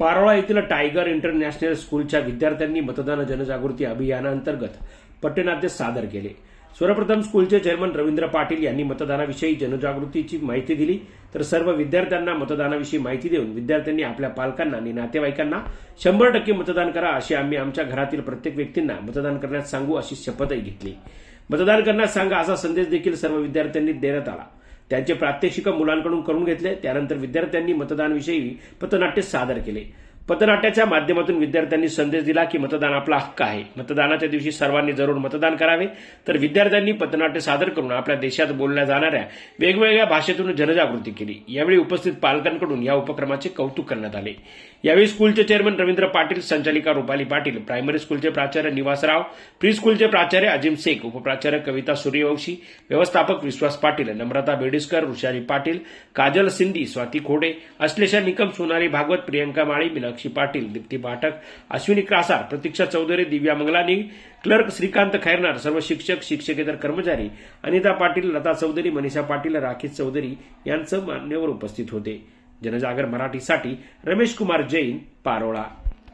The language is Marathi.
पारोळा येथील टायगर इंटरनॅशनल स्कूलच्या विद्यार्थ्यांनी मतदान जनजागृती अभियानांतर्गत पट्टनाट्य सादर केले. सर्वप्रथम स्कूलचे चेअरमन रवींद्र पाटील यांनी मतदानाविषयी जनजागृतीची माहिती दिली. तर सर्व विद्यार्थ्यांना मतदानाविषयी माहिती देऊन विद्यार्थ्यांनी आपल्या पालकांना आणि नातेवाईकांना शंभर टक्के मतदान करा अशी आम्ही आमच्या घरातील प्रत्येक व्यक्तींना मतदान करण्यास सांगू अशी शपथही घेतली. मतदान करण्यास सांगा असा संदेश देखील सर्व विद्यार्थ्यांनी देण्यात आला. त्यांचे प्रात्यक्षिक मुलांकडून करून घेतले. त्यानंतर विद्यार्थ्यांनी मतदानविषयी पथनाट्य सादर केले. पथनाट्याच्या माध्यमातून विद्यार्थ्यांनी संदेश दिला की मतदान आपला हक्क आहे. मतदानाच्या दिवशी सर्वांनी जरूर मतदान करावे. तर विद्यार्थ्यांनी पथनाट्य सादर करून आपल्या देशात बोलल्या जाणाऱ्या वेगवेगळ्या भाषेतून जनजागृती केली. यावेळी उपस्थित पालकांकडून या उपक्रमाचे कौतुक करण्यात आले. यावेळी स्कूलचे चेअरमन रवींद्र पाटील संचालिका रुपाली पाटील प्रायमरी स्कूलचे प्राचार्य निवासराव प्री स्कूलचे प्राचार्य अजिम शेख उपप्राचार्य कविता सूर्यवंशी व्यवस्थापक विश्वास पाटील नम्रता बेडिस्कर ऋषाली पाटील काजल सिंधी स्वाती खोडे अश्लेषा निकम सोनाली भागवत प्रियंका माळी मीनाक्षी पाटील दीप्ती पाठक अश्विनी क्रासार प्रतीक्षा चौधरी दिव्या मंगलानी क्लर्क श्रीकांत खैरनार सर्व शिक्षक शिक्षकेतर कर्मचारी अनिता पाटील लता चौधरी मनीषा पाटील राखी चौधरी यांचं मान्यवर उपस्थित होते. जनजागर मराठीसाठी रमेश कुमार जैन पारोळा.